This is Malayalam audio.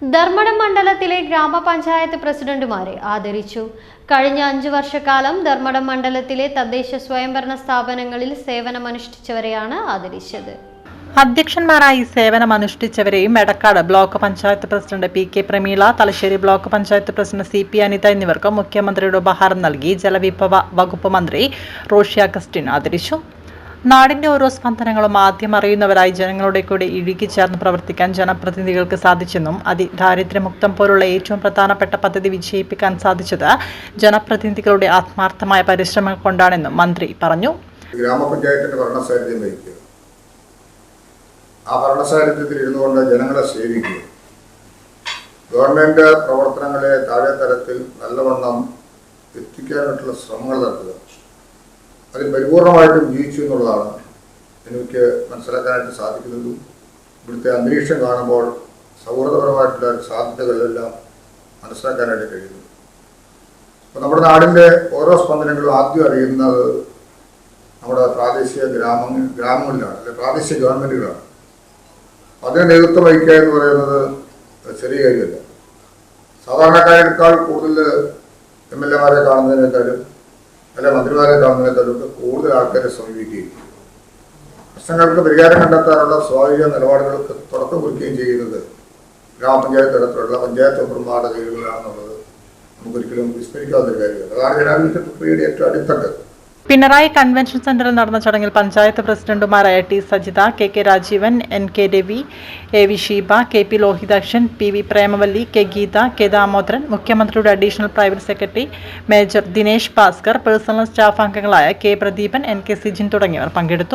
ധർമ്മടം മണ്ഡലത്തിലെ ഗ്രാമപഞ്ചായത്ത് പ്രസിഡന്റുമാരെ ആദരിച്ചു. കഴിഞ്ഞ അഞ്ചു വർഷക്കാലം ധർമ്മടം മണ്ഡലത്തിലെ തദ്ദേശ സ്വയംഭരണ സ്ഥാപനങ്ങളിൽ സേവനമനുഷ്ഠിച്ചവരെയാണ് ആദരിച്ചത്. അധ്യക്ഷന്മാരായി സേവനമനുഷ്ഠിച്ചവരെയും Edakkad block panchayat president P K Prameela Thalassery block panchayat president C P Anitha എന്നിവർക്കും മുഖ്യമന്ത്രിയുടെ ഉപഹാരം നൽകി ജലവിഭവ വകുപ്പ് മന്ത്രി റോഷി അഗസ്റ്റിൻ ആദരിച്ചു. നാടിന്റെ ഓരോ സ്പന്ദനങ്ങളും ആദ്യം അറിയുന്നവരായി ജനങ്ങളുടെ കൂടെ ഇഴുകിച്ചേർന്ന് പ്രവർത്തിക്കാൻ ജനപ്രതിനിധികൾക്ക് സാധിച്ചെന്നും അതിദാരിദ്ര്യമുക്തം പോലുള്ള ഏറ്റവും പ്രധാനപ്പെട്ട പദ്ധതി വിജയിപ്പിക്കാൻ സാധിച്ചത് ജനപ്രതിനിധികളുടെ ആത്മാർത്ഥമായ പരിശ്രമം കൊണ്ടാണെന്നും മന്ത്രി പറഞ്ഞു. ഗ്രാമപഞ്ചായത്തിന്റെ ഭരണസാരഥ്യം വഹിക്കുക. ആ ഭരണസാരഥ്യത്തിൽ ഇരുന്നു ജനങ്ങളെ ഗവൺമെന്റ് പ്രവർത്തനങ്ങളെ താഴെ തലത്തിൽ നല്ലവണ്ണം എത്തിക്കാനായിട്ടുള്ള ശ്രമങ്ങൾ നടത്തുക. അതിൽ പരിപൂർണമായിട്ടും ജീവിച്ചു എന്നുള്ളതാണ് എനിക്ക് മനസ്സിലാക്കാനായിട്ട് സാധിക്കുന്നതും. ഇവിടുത്തെ അന്തരീക്ഷം കാണുമ്പോൾ സൗഹൃദപരമായിട്ടുള്ള സാധ്യതകളിലെല്ലാം മനസ്സിലാക്കാനായിട്ട് കഴിയുന്നു. അപ്പോൾ നമ്മുടെ നാടിന്റെ ഓരോ സ്പന്ദനങ്ങളും ആദ്യം അറിയുന്നത് നമ്മുടെ പ്രാദേശിക ഗ്രാമങ്ങൾ ഗ്രാമങ്ങളിലാണ് അല്ലെ പ്രാദേശിക ഗവൺമെന്റുകളാണ് അതിന് നേതൃത്വം വഹിക്കുക എന്ന് പറയുന്നത് ചെറിയ കാര്യമല്ല. സാധാരണക്കാരേക്കാൾ കൂടുതൽ എം എൽ എമാരെ കാണുന്നതിനേക്കാളും അല്ലെ മന്ത്രിമാരെ കാണുന്നതിനേക്കാളും ഒക്കെ കൂടുതൽ ആൾക്കാരെ സമീപിക്കുകയും പ്രശ്നങ്ങൾക്ക് പരിഹാരം കണ്ടെത്താനുള്ള സ്വാഭാവിക നിലപാടുകൾക്ക് തുടക്കം കുറിക്കുകയും ചെയ്യുന്നത് ഗ്രാമപഞ്ചായത്ത് തലത്തിലുള്ള പഞ്ചായത്ത് മെമ്പർമാരുടെ കീഴിലാണെന്നുള്ളത് നമുക്കൊരിക്കലും വിസ്മരിക്കാവുന്ന ഒരു കാര്യമല്ല. അതാണ് ജനാധിപത്യ പ്രക്രിയയുടെ ഏറ്റവും അടിത്തട്ട് പിണറായി കൺവെൻഷൻ സെന്ററിൽ നടന്ന ചടങ്ങിൽ പഞ്ചായത്ത് പ്രസിഡന്റുമാരായ T Sajitha K K Rajeevan N K Ravi A V Sheeba K P Lohithakshan P V Premavalli K Geetha K Damodaran മുഖ്യമന്ത്രിയുടെ additional private secretary major Dinesh Bhaskar personal staff അംഗങ്ങളായ K Pradeepan N K Sijin തുടങ്ങിയവർ പങ്കെടുത്തു.